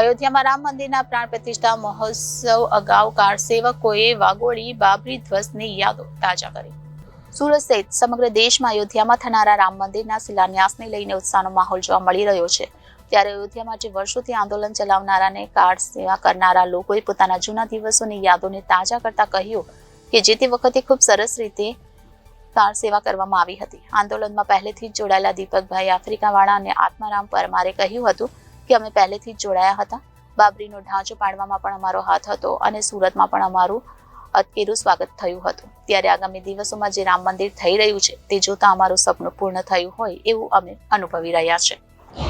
અયોધ્યામાં રામ મંદિરના પ્રાણ પ્રતિષ્ઠા મહોત્સવ અગાઉ કાર સેવકોએ વાગોળી બાબરી ધ્વજની યાદો તાજા કરી. સુરત સહિત સમગ્ર દેશમાં અયોધ્યામાં થનારા રામ મંદિરના શિલાન્યાસને લઈને ઉત્સાહનો માહોલ જોવા મળી રહ્યો છે. ત્યારે અયોધ્યામાં જે વર્ષોથી આંદોલન ચલાવનારાને કાર સેવા કરનારા લોકોએ પોતાના જૂના દિવસોની યાદોને તાજા કરતા કહ્યું કે જે તે વખતે ખૂબ સરસ રીતે કાર સેવા કરવામાં આવી હતી. આંદોલનમાં પહેલેથી જ જોડાયેલા દીપકભાઈ આફ્રિકાવાળા અને આત્મારામ પરમારે કહ્યું હતું કે અમે પહેલેથી જ જોડાયા હતા. બાબરીનો ઢાંચો પાડવામાં પણ અમારો હાથ હતો અને સુરતમાં પણ અમારું અતકેરું સ્વાગત થયું હતું. ત્યારે આગામી દિવસોમાં જે રામ મંદિર થઈ રહ્યું છે, તે જોતા અમારું સપનું પૂર્ણ થયું હોય એવું અમે અનુભવી રહ્યા છે.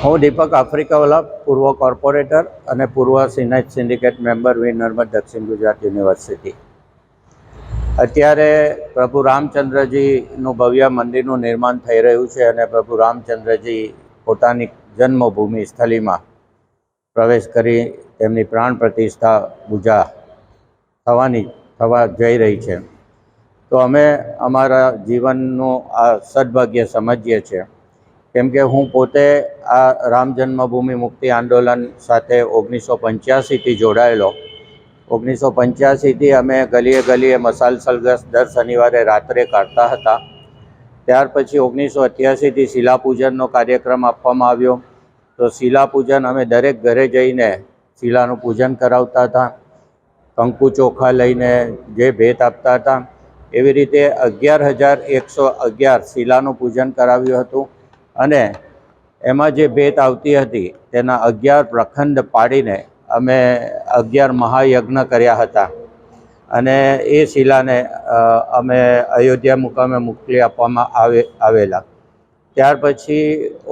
હું દીપક આફ્રિકાવાલા, પૂર્વ કોર્પોરેટર અને પૂર્વ senate syndicate member V. Narmad દક્ષિણ ગુજરાત યુનિવર્સિટી. અત્યારે પ્રભુ રામચંદ્રજીનું ભવ્ય મંદિરનું નિર્માણ થઈ રહ્યું છે અને પ્રભુ રામચંદ્રજી પોતાની જન્મભૂમિ સ્થળીમાં પ્રવેશ કરી તેમની પ્રાણ પ્રતિષ્ઠા પૂજા થવાની, થવા જઈ રહી છે. તો અમે અમારા જીવનનું આ સદભાગ્ય સમજીએ છીએ. કેમ કે હું પોતે આ રામ જન્મભૂમિ મુક્તિ આંદોલન સાથે ઓગણીસો પંચ્યાસીથી જોડાયેલો. ઓગણીસો પંચ્યાસીથી અમે ગલીએ ગલીએ મસાલ સલગસ દર શનિવારે રાત્રે કાઢતા હતા. ત્યાર પછી ઓગણીસો અઠ્યાસીથી શિલાપૂજનનો કાર્યક્રમ આપવામાં આવ્યો. તો શિલાપૂજન અમે દરેક ઘરે જઈને શિલાનું પૂજન કરાવતા હતા. કંકુ ચોખા લઈને જે ભેટ આપતા હતા. એવી રીતે અગિયાર હજાર એકસો અગિયાર શિલાનું પૂજન કરાવ્યું હતું. અને એમાં જે ભેટ આવતી હતી તેના અગિયાર પ્રખંડ પાડીને અમે અગિયાર મહાયજ્ઞ કર્યા હતા. અને એ શિલાને અમે અયોધ્યા મુકામે મોકલી આપવામાં આવે, આવેલા. ત્યાર પછી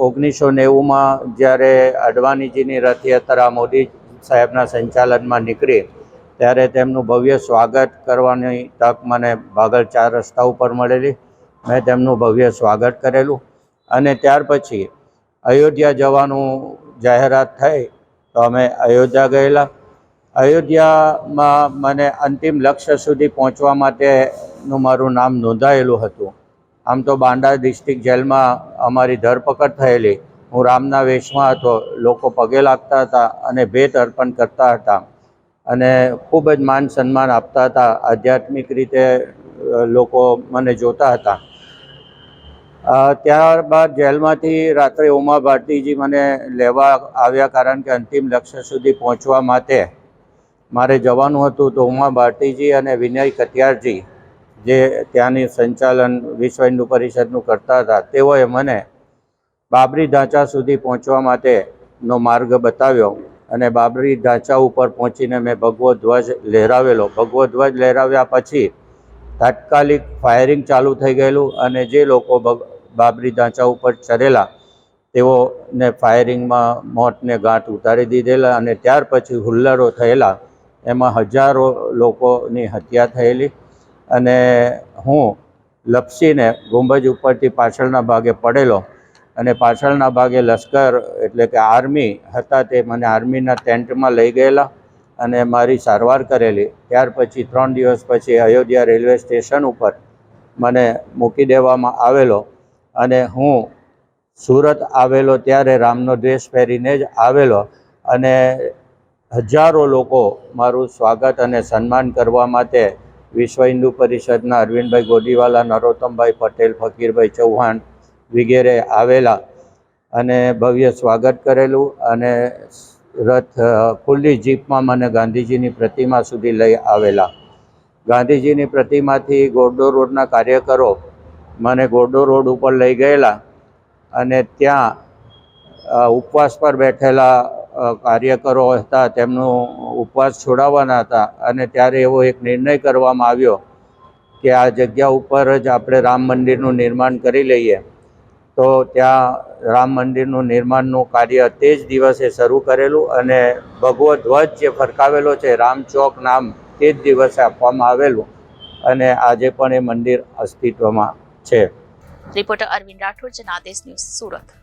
ઓગણીસો નેવુંમાં જ્યારે અડવાણીજીની રથયાત્રા મોદી સાહેબના સંચાલનમાં નીકળી, ત્યારે તેમનું ભવ્ય સ્વાગત કરવાની તક મને ભાગળ ચાર રસ્તા ઉપર મળેલી. મેં તેમનું ભવ્ય સ્વાગત કરેલું. અને ત્યાર પછી અયોધ્યા જવાનું જાહેરાત થઈ, તો અમે અયોધ્યા ગયેલા. અયોધ્યામાં મને અંતિમ લક્ષ્ય સુધી પહોંચવા માટેનું મારું નામ નોંધાયેલું હતું. આમ તો બાંડા ડિસ્ટ્રિક્ટ જેલમાં અમારી ધરપકડ થયેલી. હું રામના વેશમાં હતો. લોકો પગે લાગતા હતા અને ભેટ અર્પણ કરતા હતા. અને ખૂબ જ માન સન્માન આપતા હતા. આધ્યાત્મિક રીતે લોકો મને જોતા હતા. ત્યારબાદ જેલમાંથી રાત્રે ઉમા ભારતીજી મને લેવા આવ્યા કારણ કે અંતિમ લક્ષ્ય સુધી પહોંચવા માટે મારે જવાનું હતું તો ઉમા ભારતીજી અને વિનય કતિયારજી જે ત્યાંની સંચાલન વિશ્વ હિન્દુ પરિષદનું કરતા હતા, તેઓએ મને બાબરી ઢાંચા સુધી પહોંચવા માટેનો માર્ગ બતાવ્યો અને બાબરી ઢાંચા ઉપર પહોંચીને મેં ભગવો ધ્વજ લહેરાવેલો. ભગવો ધ્વજ લહેરાવ્યા પછી તાત્કાલિક ફાયરિંગ ચાલુ થઈ ગયેલું અને જે લોકો બાબરી ઢાંચા ઉપર ચરેલા, તેઓને ફાયરિંગમાં મોતને ગાંઠ ઉતારી દીધેલા અને ત્યાર પછી હુલ્લરો થયેલા એમાં હજારો લોકોની હત્યા થયેલી અને હું લપસીને ગુંબજ ઉપરથી પાછળના ભાગે પડેલો અને પાછળના ભાગે લશ્કર એટલે કે આર્મી હતા તે મને આર્મીના ટેન્ટમાં લઈ ગયેલા અને મારી સારવાર કરેલી. ત્યાર પછી ત્રણ દિવસ પછી અયોધ્યા રેલવે સ્ટેશન ઉપર મને મૂકી દેવામાં આવેલો અને હું સુરત આવેલો ત્યારે રામનો ડ્રેસ પહેરીને જ આવેલો અને હજારો લોકો મારું સ્વાગત અને સન્માન કરવા માટે વિશ્વ હિન્દુ પરિષદના અરવિંદભાઈ ગોડીવાલા, નરોત્તમભાઈ પટેલ, ફકીરભાઈ ચૌહાણ વગેરે આવેલા અને ભવ્ય સ્વાગત કરેલું અને રથ ખુલ્લી જીપમાં મને ગાંધીજીની પ્રતિમા સુધી લઈ આવેલા. ગાંધીજીની પ્રતિમાથી ગોરડો રોડના કાર્યકરો મને ગોરડો રોડ ઉપર લઈ ગયેલા અને ત્યાં ઉપવાસ પર બેઠેલા કાર્યકરો હતા, તેમનું ઉપવાસ છોડાવવાના હતા અને ત્યારે એવો એક નિર્ણય કરવામાં આવ્યો કે આ જગ્યા ઉપર જ આપણે રામ મંદિરનું નિર્માણ કરી લઈએ. તો ત્યાં રામ મંદિરનું નિર્માણનું કાર્ય તે જ દિવસે શરૂ કરેલું અને ભગવો ધ્વજ જે ફરકાવેલો છે, રામ ચોક નામ, તે જ દિવસે આપવામાં આવેલું અને આજે પણ એ મંદિર અસ્તિત્વમાં છે. Reporter Arvind Rathod, Janadesh news Surat.